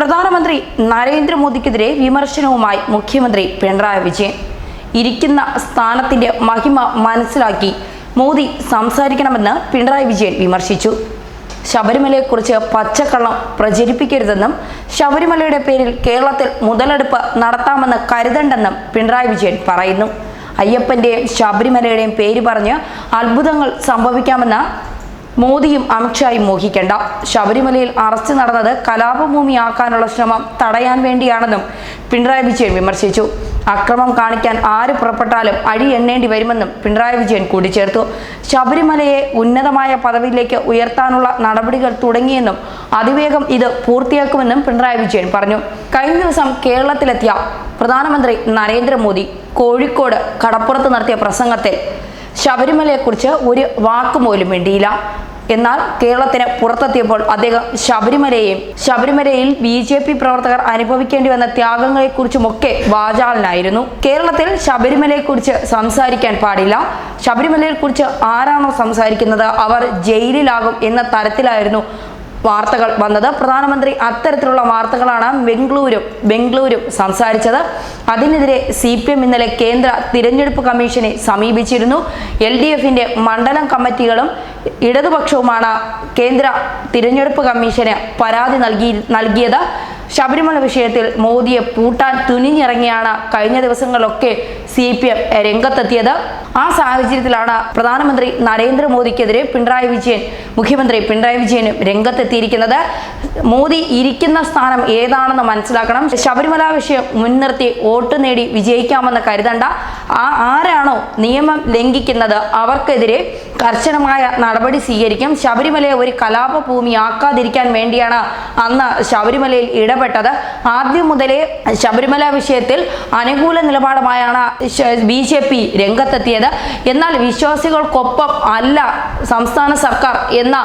പ്രധാനമന്ത്രി നരേന്ദ്രമോദിക്കെതിരെ വിമർശനവുമായി മുഖ്യമന്ത്രി പിണറായി വിജയൻ. ഇരിക്കുന്ന സ്ഥാനത്തിന്റെ മഹിമ മനസ്സിലാക്കി മോദി സംസാരിക്കണമെന്ന് പിണറായി വിജയൻ വിമർശിച്ചു. ശബരിമലയെക്കുറിച്ച് പച്ചക്കള്ളം പ്രചരിപ്പിക്കരുതെന്നും ശബരിമലയുടെ പേരിൽ കേരളത്തിൽ മുതലെടുപ്പ് നടത്താമെന്ന് കരുതണ്ടെന്നും പിണറായി വിജയൻ പറയുന്നു. അയ്യപ്പന്റെയും ശബരിമലയുടെയും പേര് പറഞ്ഞ് അത്ഭുതങ്ങൾ സംഭവിക്കാമെന്ന് മോദിയും അമിത്ഷായും മോഹിക്കേണ്ട. ശബരിമലയിൽ അറസ്റ്റ് നടന്നത് കലാപഭൂമിയാക്കാനുള്ള ശ്രമം തടയാൻ വേണ്ടിയാണെന്നും പിണറായി വിജയൻ വിമർശിച്ചു. അക്രമം കാണിക്കാൻ ആര് പുറപ്പെട്ടാലും അഴി എണ്ണേണ്ടി വരുമെന്നും പിണറായി വിജയൻ കൂട്ടിച്ചേർത്തു. ശബരിമലയെ ഉന്നതമായ പദവിയിലേക്ക് ഉയർത്താനുള്ള നടപടികൾ തുടങ്ങിയെന്നും അതിവേഗം ഇത് പൂർത്തിയാക്കുമെന്നും പിണറായി വിജയൻ പറഞ്ഞു. കഴിഞ്ഞ ദിവസം കേരളത്തിലെത്തിയ പ്രധാനമന്ത്രി നരേന്ദ്രമോദി കോഴിക്കോട് കടപ്പുറത്ത് നടത്തിയ പ്രസംഗത്തിൽ ശബരിമലയെക്കുറിച്ച് ഒരു വാക്കുപോലും വേണ്ടിയില്ല എന്നാൽ കേരളത്തിന് പുറത്തെത്തിയപ്പോൾ അദ്ദേഹം ശബരിമലയെയും ശബരിമലയിൽ ബി ജെ പി പ്രവർത്തകർ അനുഭവിക്കേണ്ടി വന്ന ത്യാഗങ്ങളെക്കുറിച്ചുമൊക്കെ വാചാലനായിരുന്നു. കേരളത്തിൽ ശബരിമലയെക്കുറിച്ച് സംസാരിക്കാൻ പാടില്ല. ശബരിമലയെക്കുറിച്ച് ആരാണോ സംസാരിക്കുന്നത് അവർ ജയിലിലാകും എന്ന തരത്തിലായിരുന്നു വാർത്തകൾ വന്നത്. പ്രധാനമന്ത്രി അത്തരത്തിലുള്ള വാർത്തകളാണ് ബംഗളൂരും ബംഗളൂരും സംസാരിച്ചത്. അതിനെതിരെ സി പി എം ഇന്നലെ കേന്ദ്ര തിരഞ്ഞെടുപ്പ് കമ്മീഷനെ സമീപിച്ചിരുന്നു. എൽ ഡി എഫിന്റെ മണ്ഡലം കമ്മിറ്റികളും ഇടതുപക്ഷവുമാണ് കേന്ദ്ര തിരഞ്ഞെടുപ്പ് കമ്മീഷന് പരാതി നൽകി നൽകിയത്. ശബരിമല വിഷയത്തിൽ മോദിയെ പൂട്ടാൻ തുനിഞ്ഞിറങ്ങിയാണ് കഴിഞ്ഞ ദിവസങ്ങളിലൊക്കെ സി പി എം രംഗത്തെത്തിയത്. ആ സാഹചര്യത്തിലാണ് പ്രധാനമന്ത്രി നരേന്ദ്രമോദിക്കെതിരെ പിണറായി വിജയൻ മുഖ്യമന്ത്രി പിണറായി വിജയനും രംഗത്തെത്തിയിരിക്കുന്നത്. മോദി ഇരിക്കുന്ന സ്ഥാനം ഏതാണെന്ന് മനസ്സിലാക്കണം. ശബരിമല വിഷയം മുൻനിർത്തി വോട്ട് നേടി വിജയിക്കാമെന്ന് കരുതണ്ട. ആ ആരാണോ നിയമം ലംഘിക്കുന്നത് അവർക്കെതിരെ കർശനമായ നടപടി സ്വീകരിക്കും. ശബരിമലയെ ഒരു കലാപ ഭൂമിയാക്കാതിരിക്കാൻ വേണ്ടിയാണ് അന്ന് ശബരിമലയിൽ ഇടപെട്ടത്. ആദ്യം മുതലേ ശബരിമല വിഷയത്തിൽ അനുകൂല നിലപാടുമായാണ് ബി ജെ പി രംഗത്തെത്തിയത്. എന്നാൽ വിശ്വാസികൾക്കൊപ്പം അല്ല സംസ്ഥാന സർക്കാർ എന്ന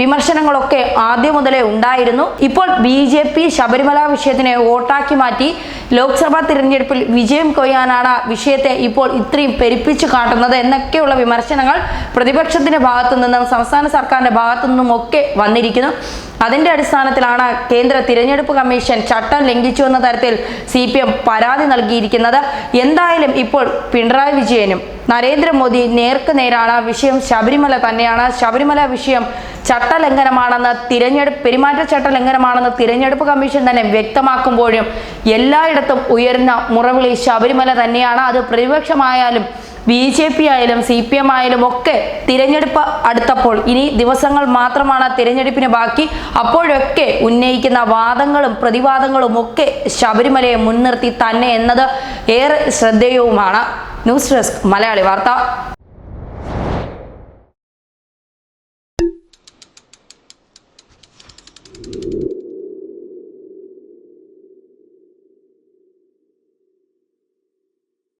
വിമർശനങ്ങളൊക്കെ ആദ്യം മുതലേ ഉണ്ടായിരുന്നു. ഇപ്പോൾ ബി ജെ പി ശബരിമല വിഷയത്തിനെ വോട്ടാക്കി മാറ്റി ലോക്സഭാ തിരഞ്ഞെടുപ്പിൽ വിജയം കൊയ്യാനാണ് വിഷയത്തെ ഇപ്പോൾ ഇത്രയും പെരുപ്പിച്ചു കാട്ടുന്നത് എന്നൊക്കെയുള്ള വിമർശനങ്ങൾ പ്രതിപക്ഷത്തിന്റെ ഭാഗത്തു നിന്നും സംസ്ഥാന സർക്കാരിന്റെ ഭാഗത്തു നിന്നും ഒക്കെ വന്നിരിക്കുന്നു. അതിന്റെ അടിസ്ഥാനത്തിലാണ് കേന്ദ്ര തിരഞ്ഞെടുപ്പ് കമ്മീഷൻ ചട്ടം ലംഘിച്ചു എന്ന തരത്തിൽ സി പി എം പരാതി നൽകിയിരിക്കുന്നത്. എന്തായാലും ഇപ്പോൾ പിണറായി വിജയനും നരേന്ദ്രമോദി നേർക്ക് നേരാണ് വിഷയം ശബരിമല തന്നെയാണ്. ശബരിമല വിഷയം ചട്ടലംഘനമാണെന്ന് തിരഞ്ഞെടുപ്പ് പെരുമാറ്റച്ചട്ട ലംഘനമാണെന്ന് തിരഞ്ഞെടുപ്പ് കമ്മീഷൻ തന്നെ വ്യക്തമാക്കുമ്പോഴും എല്ലായിടത്തും ഉയരുന്ന മുറവിളി ശബരിമല തന്നെയാണ്. അത് പ്രതിപക്ഷമായാലും ബി ജെ പി ആയാലും സി പി എം ആയാലും ഒക്കെ തിരഞ്ഞെടുപ്പ് അടുത്തപ്പോൾ ഇനി ദിവസങ്ങൾ മാത്രമാണ് തിരഞ്ഞെടുപ്പിന് ബാക്കി. അപ്പോഴൊക്കെ ഉന്നയിക്കുന്ന വാദങ്ങളും പ്രതിവാദങ്ങളും ഒക്കെ ശബരിമലയെ മുൻനിർത്തി തന്നെ എന്നത് ഏറെ ശ്രദ്ധേയവുമാണ്. ന്യൂസ് ഡെസ്ക് മലയാളി വാർത്ത.